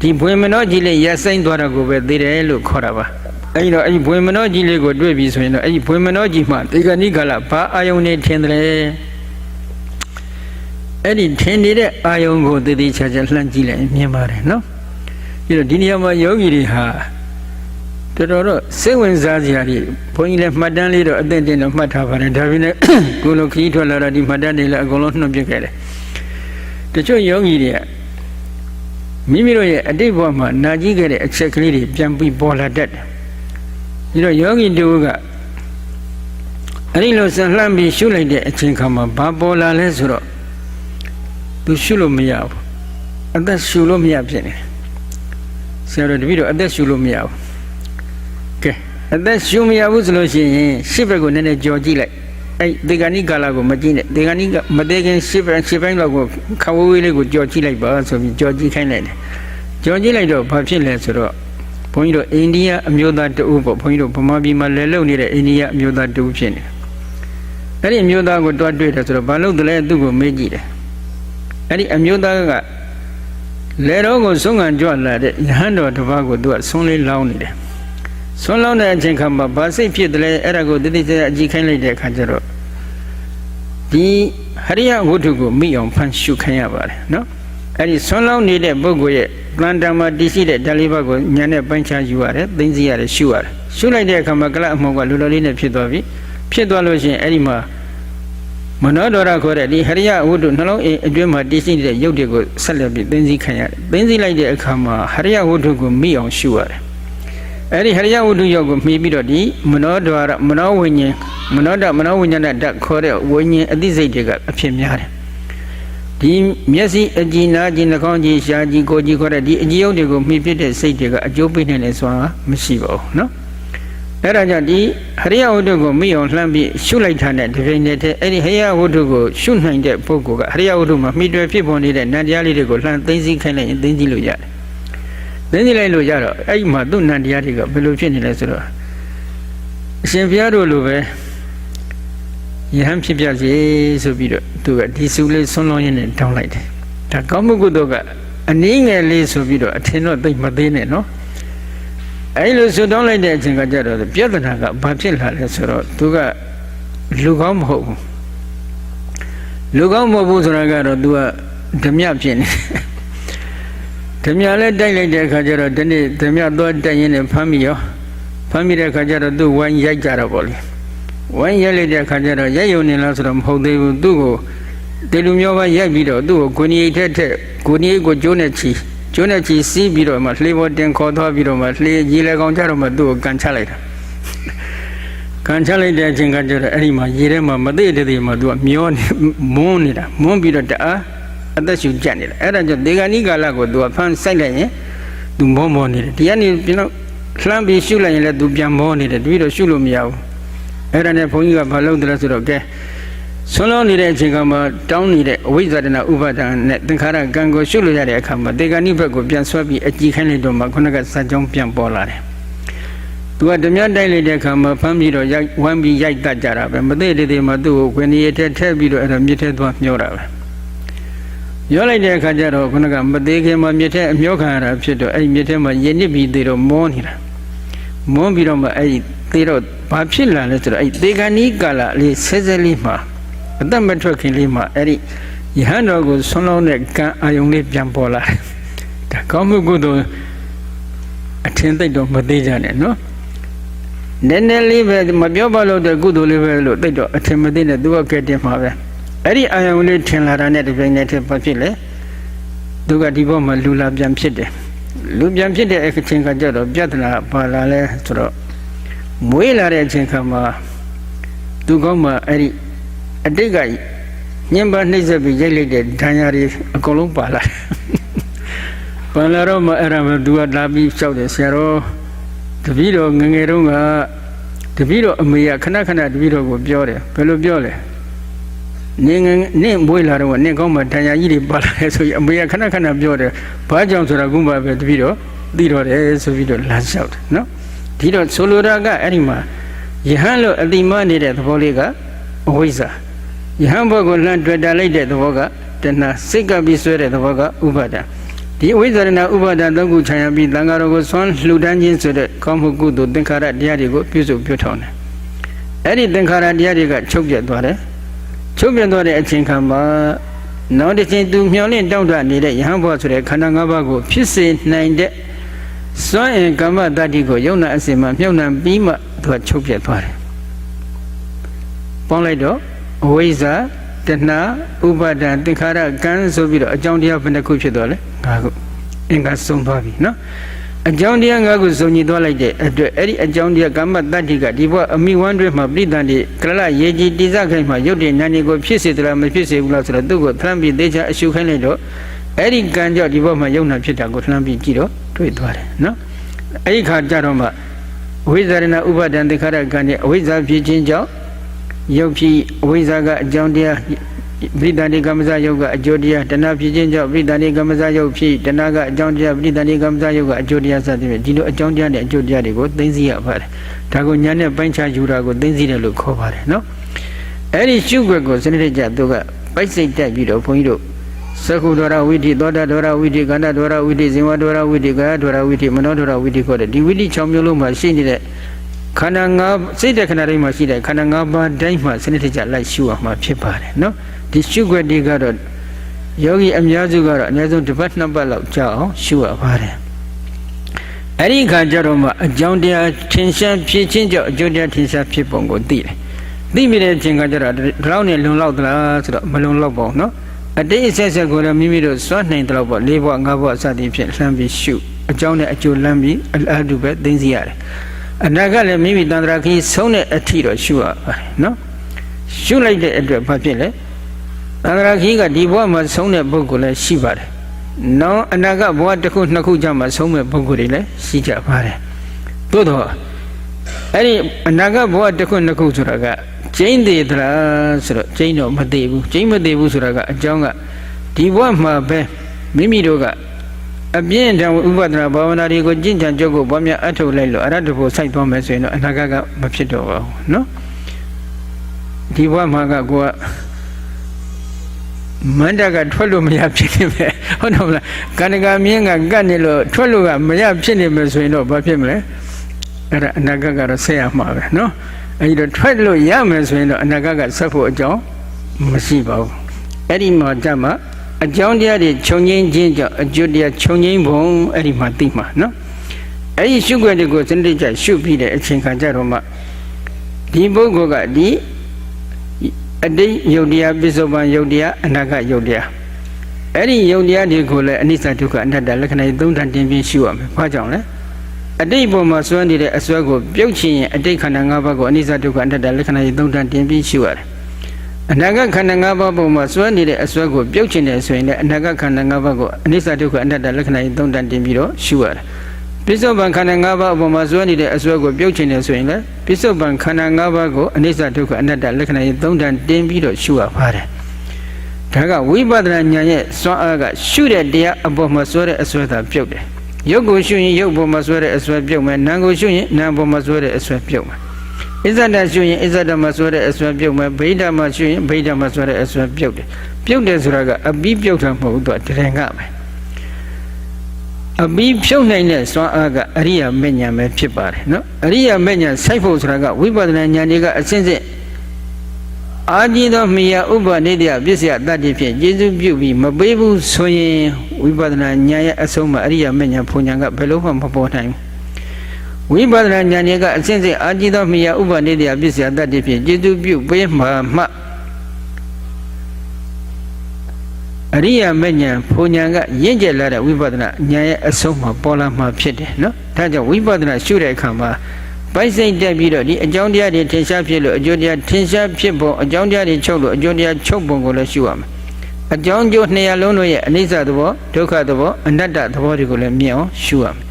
ဒီဘွေမနောကြီးလေးရက်ဆိုင်သွားတာကိုပဲသိတယ်လို့ခေါ်တာပါအဲ့တော့အဲ့ဒီဘွေမနောကြီးလေးကိုတွေ့ပြီဆိုရင်တော့အဲ့ဒီဘွေမနောကြီးမှဒီကနိကလာဘာအာယုန်နေထင်တယ်အဲ့ဒီထင်နေတဲ့အာယုန်ကိုတည်တည်ချာချာလှမ်းကြည့်လိုက်ရင်မြင်ပါတယ်နော်ပြီးတော့ဒီနေရာမှာယောဂီတွေဟာတော်တော်တော့စိတ်ဝင်စားစရာတွေဘုန်းကြီးလည်းမှတ်တမ်းလေးတော့အသင့်တင်တော့မှတ်ထားပါတယ်ဒါပေမဲ့ကိုလိုခီးထွက်လာတာဒီမှတ်တမ်းတွေလည်းအကုန်လုံးနှုတ်ပြခဲ့တယ်တချို့ယောဂီတွေက မိမိတို့ရဲ့အတိတ်ဘဝမှာနာကြည့်ခဲ့တဲ့အချက်ကလေးတွေပြန်ပြီးပေါ်လာတတ်တယ်ပြီးတော့ယောဂီတို့ကအဲ့ဒီလိုဆန်လှမ်းပြီးရှုလိုက်တဲ့အချိန်ခါမှာဘာပေါ်လာလဲဆိုတော့သူရှုလို့မရဘူးအသက်ရှုလို့မရဖြစ်နေတယ်ဆရာတော်တပည့်တော်အသက်ရှုလို့မရဘူးကဲအသက်ရှုမရဘူးဆိုလို့ရှိရင်ရှစ်ဘက်ကိုနည်းနည်းကြော်ကြည့်လိုက် အဲ့ဒီကဏိကာလကိုမကြည့်နဲ့ဒီကဏိကမသေးခင်ရှစ်ဘက်ရှစ်ပိုင်းလောက်ကိုခဝဝေးလေးကိုကြော်ကြည့်လိုက်ပါဆိုပြီးကြော်ကြည့်ခိုင်းလိုက်တယ်ကြော်ကြည့်လိုက်တော့ဘာဖြစ်လဲဆိုတော့ဘုန်းကြီးတို့အိန္ဒိယအမျိုးသားတဦးပေါ့ဘုန်းကြီးတို့ဗမာပြည်မှာလဲလုံနေတဲ့အိန္ဒိယအမျိုးသားတဦးဖြစ်နေတယ်အဲ့ဒီအမျိုးသားကိုတွားတွေ့တယ်ဆိုတော့ဘာလို့တလဲသူ့ကိုမေးကြည့်တယ်အဲ့ဒီအမျိုးသားကလေတော်ကိုဆုံးခံကြွလာတဲ့ယဟန်တော်တစ်ပါးကိုသူကဆုံးလေးလောင်းနေတယ်ဆွန်းလောင်းတဲ့အချိန်ခါမှာဘာစိတ်ဖြစ်တယ်လဲအဲ့ဒါကိုတတိကျအကြည့်ခိုင်းလိုက်တဲ့အခါကျတော့ ဒီဟရိယဝတ္ထုကိုမိအောင်ဖန်ရှုခိုင်းရပါတယ်နော်အဲ့ဒီဆွန်းလောင်းနေတဲ့ပုဂ္ဂိုလ်ရဲ့ကလန်တံမှာတည်ရှိတဲ့ဓာတ်လေးပါးကိုညာနဲ့ပိုင်းခြားယူရတယ်သိသိရတယ်ရှုရတယ်ရှုလိုက်တဲ့အခါမှာကလပ်အမောကလောလောလေးနဲ့ဖြစ်သွားပြီဖြစ်သွားလို့ရှိရင်အဲ့ဒီမှာမနောဒရခေါ်တဲ့ဒီဟရိယဝတ္ထုနှလုံးအိမ်အတွင်းမှာတည်ရှိတဲ့ရုပ်တွေကိုဆက်လက်ပြီးသိသိခံရတယ်သိသိလိုက်တဲ့အခါမှာဟရိယဝတ္ထုကိုမိအောင်ရှုရတယ် အဲ့ဒီဟရိယဝတ္ထုရောက်ကိုမှီပြီးတော့ဒီမနောဒရမနောဝိညာဉ်မနောဒမနောဝိညာဏဓာတ်ခေါ်တဲ့ဝိညာဉ်အသိစိတ်တွေကအဖြစ်များတယ်ဒီမျက်စိအကြည်နာကြည်နှာခေါင်းကြည်ရှားကြည်ကိုယ်ကြည်ခေါ်တဲ့ဒီအကြည်ယုတ်တွေကိုမှီဖြစ်တဲ့စိတ်တွေကအကျိုးပေးနိုင်တယ်ဆိုတာမရှိပါဘူးနော်အဲ့ဒါကြောင့်ဒီဟရိယဝတ္ထုကိုမိအောင်လှမ်းပြီးရှုလိုက်တာနဲ့ဒီပြင်နဲ့တည်းအဲ့ဒီဟရိယဝတ္ထုကိုရှုနိုင်တဲ့ပုဂ္ဂိုလ်ကဟရိယဝတ္ထုမှာမှီတွယ်ဖြစ်ပေါ်နေတဲ့နတ်တရားလေးတွေကိုလှမ်းသိသိခိုင်းလိုက်ရင်သိသိလို့ရတယ် သိသိလိုက်လို့ရတော့အဲ့ဒီမှာသူ့နတ်တရားတွေကဘယ်လိုဖြစ်နေလဲဆိုတော့အရှင်ဘုရားတို့လိုပဲယဟန်ဖြစ်ပြစေဆိုပြီးတော့သူကဒီစုလေးဆွန်းလွန်ရင်းနဲ့တောင်းလိုက်တယ်ဒါကောင်းမှုကုသိုလ်ကအနည်းငယ်လေးဆိုပြီးတော့အထင်တော့သိမသေးနဲ့နော်အဲ့လိုဆွတောင်းလိုက်တဲ့အချိန်ကကြတော့ပြဿနာကဘာဖြစ်လာလဲဆိုတော့သူကလူကောင်းမဟုတ်ဘူးလူကောင်းမဟုတ်ဘူးဆိုတာကတော့သူကဓမြဖြစ်နေ ဓမြလည်းတိုက်လိုက်တဲ့အခါကျတော့ဒီနေ့ဓမြသွားတိုက်ရင်းနဲ့ဖမ်းမိရောဖမ်းမိတဲ့အခါကျတော့သူဝိုင်းရိုက်ကြတော့ဗောလေဝိုင်းရိုက်လိုက်တဲ့အခါကျတော့ရိုက်ယုံနေလားဆိုတော့မဟုတ်သေးဘူးသူ့ကိုတေလူမျိုးကရိုက်ပြီးတော့သူ့ကိုဂုဏီထက်ထက်ဂုဏီကိုကျိုးနဲ့ချီကျိုးနဲ့ချီစီးပြီးတော့မှလှေပေါ်တင်ခေါ်သွားပြီးတော့မှလှေရေလေကောင်ကြတော့မှသူ့ကိုကန်ချလိုက်တာကန်ချလိုက်တဲ့အချိန်ကကျတော့အဲ့ဒီမှာရေထဲမှာမသိတဲ့တည်းမှာသူကမျောနေမွန်းနေတာမွန်းပြီးတော့တအား အသက်ရှူကြက်နေတာအဲ့ဒါကြောင့်ဒေဂာနိကာလကိုသူကဖမ်းဆိုင်လိုက်ရင်သူမောမောနေတယ်ဒီကနေ့ကျွန်တော်လှမ်းပြီးရှုလိုက်ရင်လည်းသူပြန်မောနေတယ်တပည့်တော့ရှုလို့မရဘူးအဲ့ဒါနဲ့ဘုန်းကြီးကဘာလုပ်တယ်လဲဆိုတော့ကဲဆွလုံးနေတဲ့အချိန်ကမှတောင်းနေတဲ့အဝိဇ္ဇာတနာဥပါဒံနဲ့သင်္ခါရကံကိုရှုလို့ရတဲ့အခါမှာဒေဂာနိဘက်ကိုပြန်ဆွဲပြီးအကြည့်ခိုင်းလိုက်တော့မှခုနကစัจကြောင်းပြန်ပေါ်လာတယ်။သူကဓမြတိုက်လိုက်တဲ့အခါမှာဖမ်းပြီးတော့ရိုက်ဝမ်းပြီးရိုက်တတ်ကြတာပဲမသိတဲ့တည်းမှာသူ့ကိုခွေနေရထက်ထက်ပြီးတော့အဲ့ဒါမြစ်ထဲသွားမျောတာပဲ။ မျောလိုက်တဲ့အခါကျတော့ခုနကမသေးခင်မှာမြစ်ထဲအမျောခံရတာဖြစ်တော့အဲ့ဒီမြစ်ထဲမှာရင်နစ်ပြီးသေးတော့မောနေတာ။မောပြီးတော့မှအဲ့ဒီသေးတော့ဘာဖြစ်လာလဲဆိုတော့အဲ့ဒီသေခဏီကာလလေးဆဲဆဲလေးမှာအသက်မထွက်ခင်လေးမှာအဲ့ဒီယဟန်တော်ကိုဆွန်းလုံးတဲ့ကံအာယုံလေးပြန်ပေါ်လာတယ်။ဒါကောင်းမှုကုသိုလ်အထင်သိတော့မသေးကြနဲ့နော်။နည်းနည်းလေးပဲမပြောပါလို့တဲ့ကုသိုလ်လေးပဲလို့သိတော့အထင်မသေးနဲ့သူကကဲတင်မှာပဲ။ အဲ့ဒီအာယုံလေးထင်လာတာနဲ့ဒီပိုင်းနဲ့ထင်ဘာဖြစ်လဲ။သူကဒီဘောမှာလူလာပြန်ဖြစ်တယ်။လူပြန်ဖြစ်တဲ့အချိန်ကကြတော့ပြဿနာပါလာလဲဆိုတော့မွေးလာတဲ့အချိန်ခါမှာသူကောင်းမှအဲ့ဒီအတိတ်ကညင်ပါနှိမ့်ဆက်ပြီးရိုက်လိုက်တဲ့ဒဏ်ရာတွေအကုန်လုံးပါလာတယ်။ပါလာတော့မှအဲ့ဒါမှသူကလာပြီးလျှောက်တယ်ဆရာတော်တပည့်တော်ငငယ်တုန်းကတပည့်တော်အမေကခဏခဏတပည့်တော်ကိုပြောတယ်ဘယ်လိုပြောလဲ နင်းငယ်နင့်မွေးလာတော့နင့်ကောင်းမှဒဏ်ရာကြီးတွေပါလာတယ်ဆိုရင်အမေကခဏခဏပြောတယ်ဘာကြောင့်ဆိုတာကုမပဲတပည့်တော်သိတော့တယ်ဆိုပြီးတော့လာလျှောက်တယ်နော်ဒီတော့ဆိုလိုတာကအဲ့ဒီမှာယဟန်လို့အတိမနေတဲ့သဘောလေးကအဝိဇ္ဇာယဟန်ဘုတ်ကိုလှမ်းတွေ့တာလိုက်တဲ့သဘောကတဏှာစိတ်ကပ်ပြီးဆွဲတဲ့သဘောကဥပါဒံဒီအဝိဇ္ဇာရဏဥပါဒံသုံးခုခြံရပြီးသံဃာတော်ကိုဆွမ်းလှူဒန်းခြင်းဆိုတဲ့ကောင်းမှုကုသိုလ်သင်္ခါရတရားတွေကိုပြုစုပြုထောင်တယ်အဲ့ဒီသင်္ခါရတရားတွေကချုပ်ပြတ်သွားတယ် ချုပ်ပြတ်သွားတဲ့အချိန်ခါမှာနောက်တစ်ချိန်သူမျောလင့်တောင့်တနေတဲ့ယဟန်ဘောဆိုတဲ့ခန္ဓာ၅ပါးကိုဖြစ်စေနိုင်တဲ့စွမ်းအင်ကမ္မတတ္တိကိုယုံနာအစင်မှာမြုပ်နှံပြီးမှသူကချုပ်ပြတ်သွားတယ်ပေါင်းလိုက်တော့အဝိဇ္ဇာတဏှာဥပါဒံသင်္ခါရကံဆိုပြီးတော့အကြောင်းတရားဘယ်နှခုဖြစ်သွားလဲ၅ခုအင်္ဂါဆုံးသွားပြီနော် အကြောင်းတရား၅ခုစုံညီသွားလိုက်တဲ့အတွက်အဲ့ဒီအကြောင်းတရားကမ္မတတ္တိကဒီဘဝအမိဝမ်းတွေမှာပြိတ္တန်ဒီကလလရေကြီးတိစခိုင်မှာရုပ်တည်နာနေကိုဖြစ်စေသလားမဖြစ်စေဘူးလားဆိုတော့သူ့ကိုထမ်းပြီးသေချာအရှုခိုင်းလိုက်တော့အဲ့ဒီကံကြောင့်ဒီဘဝမှာယုံနာဖြစ်တာကိုထမ်းပြီးကြည့်တော့တွေ့သွားတယ်နော်အဲ့ဒီခါကျတော့မှဝိဇာရဏဥပါဒံသင်္ခါရကံနဲ့အဝိဇ္ဇာဖြစ်ခြင်းကြောင့်ယုတ်ဖြစ်အဝိဇ္ဇာကအကြောင်းတရား ပရိသန္တိကမ္မဇယုတ်ကအကျိုးတရားတဏှာဖြစ်ခြင်းကြောင့်ပရိသန္တိကမ္မဇယုတ်ဖြစ်တဏှာကအကြောင်းတရားပရိသန္တိကမ္မဇယုတ်ကအကျိုးတရားစသဖြင့်ဒီလိုအကြောင်းတရားနဲ့အကျိုးတရားတွေကိုသိသိရပါတယ်ဒါကိုညာနဲ့ပိုင်းခြားယူတာကိုသိသိတယ်လို့ခေါ်ပါတယ်နော်အဲ့ဒီရှုွက်ကိုစနစ်တကျသူကပိုက်စိတ်တက်ပြီးတော့ဘုန်းကြီးတို့သကုဒ္ဒရဝိတိသောတာဒရဝိတိကန္တဒရဝိတိဇင်ဝဒရဝိတိကာယဒရဝိတိမနောဒရဝိတိခေါ်တဲ့ဒီဝိတိ6မျိုးလုံးမှာရှိနေတဲ့ ခန္ဓာ၅စိတ်တဲ့ခန္ဓာတိုင်းမှာရှိတဲ့ခန္ဓာ၅ပါးတိုင်းမှာစနစ်တကျလိုက်ရှုရမှာဖြစ်ပါတယ်နော်ဒီရှုွက်တွေကတော့ယောဂီအများစုကတော့အနည်းဆုံးတစ်ပတ်နှစ်ပတ်လောက်ကြာအောင်ရှုရပါတယ်အဲ့ဒီခါကျတော့မှအကြောင်းတရားထင်ရှားဖြစ်ခြင်းကြောင့်အကျိုးတရားထင်ရှားဖြစ်ပုံကိုသိတယ်သိမိတဲ့အချိန်ကကျတော့ဒီလောက်နဲ့လုံလောက်သလားဆိုတော့မလုံလောက်ပါဘူးနော်အတိတ်အဆက်ဆက်ကိုလည်းမိမိတို့စွန့်နိုင်တယ်လို့ပေါ့၄ဘဝ၅ဘဝစသည်ဖြင့်လှမ်းပြီးရှုအကြောင်းနဲ့အကျိုးလှမ်းပြီးအလားတူပဲသိသိရတယ် အနာကလည်းမိမိတန္တရာခီးဆုံးတဲ့အထီတော့ရှုရပါတယ်နော်ရှုလိုက်တဲ့အတွက်ဘာဖြစ်လဲတန္တရာခီးကဒီဘဝမှာဆုံးတဲ့ပုဂ္ဂိုလ်လည်းရှိပါတယ်နော်အနာကဘဝတစ်ခုနှစ်ခုကြာမှဆုံးမဲ့ပုဂ္ဂိုလ်တွေလည်းရှိကြပါတယ်သို့တော့အဲ့ဒီအနာကဘဝတစ်ခုနှစ်ခုဆိုတာကကျိမ့်သေးသလားဆိုတော့ကျိမ့်တော့မသေးဘူးကျိမ့်မသေးဘူးဆိုတာကအကြောင်းကဒီဘဝမှာပဲမိမိတို့က အပြင်းထန်ဥပဒနာဘာဝနာတွေကိုကြင့်ကြံကြုတ်ကိုပွားများအထုတ်လိုက်လို့အရတ္တဖို့စိုက်သွားမယ်ဆိုရင်တော့အနာဂတ်ကမဖြစ်တော့ပါဘူးနော်ဒီဘဝမှာကကိုကမန္တကထွက်လို့မရဖြစ်နေပဲဟုတ်တော့မလားကန္တကမြင်းကကတ်နေလို့ထွက်လို့ကမရဖြစ်နေမယ်ဆိုရင်တော့ဘာဖြစ်မလဲအဲ့ဒါအနာဂတ်ကတော့ဆက်ရမှာပဲနော်အဲဒီတော့ထွက်လို့ရမယ်ဆိုရင်တော့အနာဂတ်ကဆက်ဖို့အကြောင်းမရှိပါဘူးအဲ့ဒီမှာကြမှာ အကြောင်းတရားတွေခြုံငင်းခြင်းကြောင့်အကျိုးတရားခြုံငင်းပုံအဲ့ဒီမှာသိမှာနော်အဲ့ဒီရှုွက်တွေကိုစနစ်ကျရှုပြီးတဲ့အချိန်ခါကျတော့မှဒီပုဂ္ဂိုလ်ကဒီအတိတ်ယုတ်တရားပစ္စုပန်ယုတ်တရားအနာဂတ်ယုတ်တရားအဲ့ဒီယုတ်တရားတွေကိုလည်းအနိစ္စဒုက္ခအနတ္တလက္ခဏာသုံးဌာန်တင်ပြီးရှုရမယ်။ဘာကြောင့်လဲ။အတိတ်ပုံမှာစွမ်းနေတဲ့အစွဲကိုပြုတ်ချင်ရင်အတိတ်ခန္ဓာ၅ပါးကိုအနိစ္စဒုက္ခအနတ္တလက္ခဏာသုံးဌာန်တင်ပြီးရှုရတယ်။ အနာဂတ်ခန္ဓာ၅ပါးပုံမှာစွဲနေတဲ့အစွဲကိုပြုတ်ချင်တယ်ဆိုရင်လည်းအနာဂတ်ခန္ဓာ၅ပါးကိုအနိစ္စဒုက္ခအနတ္တလက္ခဏာသုံးဌာန်တင်ပြီးတော့ရှုရတယ်။ပိဿုပန်ခန္ဓာ၅ပါးအပေါ်မှာစွဲနေတဲ့အစွဲကိုပြုတ်ချင်တယ်ဆိုရင်လည်းပိဿုပန်ခန္ဓာ၅ပါးကိုအနိစ္စဒုက္ခအနတ္တလက္ခဏာသုံးဌာန်တင်ပြီးတော့ရှုရပါတယ်။ဒါကဝိပဿနာဉာဏ်ရဲ့စွမ်းအားကရှုတဲ့တရားအပေါ်မှာစွဲတဲ့အစွဲသာပြုတ်တယ်။ရုပ်ကိုရှုရင်ရုပ်ပေါ်မှာစွဲတဲ့အစွဲပြုတ်မယ်။နာမ်ကိုရှုရင်နာမ်ပေါ်မှာစွဲတဲ့အစွဲပြုတ်မယ်။ အစ္ဆဒရှုရင်အစ္ဆဒမှာစွဲတဲ့အစွဲပြုတ်မယ်။ဗိဓာမှာရှုရင်ဗိဓာမှာစွဲတဲ့အစွဲပြုတ်တယ်။ပြုတ်တယ်ဆိုတာကအပြီးပြုတ်တာမဟုတ်ဘူးသူကတရင်ကပဲ။အပြီးဖြုတ်နိုင်တဲ့စွမ်းအားကအရိယာမဉ္ဇဉ်ပဲဖြစ်ပါတယ်နော်။အရိယာမဉ္ဇဉ်စိုက်ဖို့ဆိုတာကဝိပဿနာဉာဏ်တွေကအစဉ်စဉ်အာကြည်သောမိယာဥပနိတယပစ္စယတတ္တိဖြင့်ကျေစုပြုပြီးမပေးဘူးဆိုရင်ဝိပဿနာဉာဏ်ရဲ့အဆုံးမှာအရိယာမဉ္ဇဉ်ဘုံဉာဏ်ကဘယ်လို့မှမပေါ်နိုင်ဘူး ဝိပဿနာဉာဏ်တွေကအစဉ်စဉ်အာကြည်သောမိယာဥပနိတယပစ္စယတတ္တိဖြင့်ကျေစုပြုပေးမှမှအရိယာမဉ္ဇဉ်ဘုံဉာဏ်ကရင့်ကျက်လာတဲ့ဝိပဿနာဉာဏ်ရဲ့အဆုံးမှာပေါ်လာမှာဖြစ်တယ်နော်ဒါကြောင့်ဝိပဿနာရှုတဲ့အခါမှာပိုက်စိတ်တက်ပြီးတော့ဒီအကြောင်းတရားတွေထင်ရှားဖြစ်လို့အကျိုးတရားထင်ရှားဖြစ်ပုံအကြောင်းတရားတွေချုပ်လို့အကျိုးတရားချုပ်ပုံကိုလည်းရှုရမယ်အကြောင်းကျိုးနှစ်ရလုံးတို့ရဲ့အနိစ္စသဘောဒုက္ခသဘောအနတ္တသဘောတွေကိုလည်းမြင်အောင်ရှုရမယ်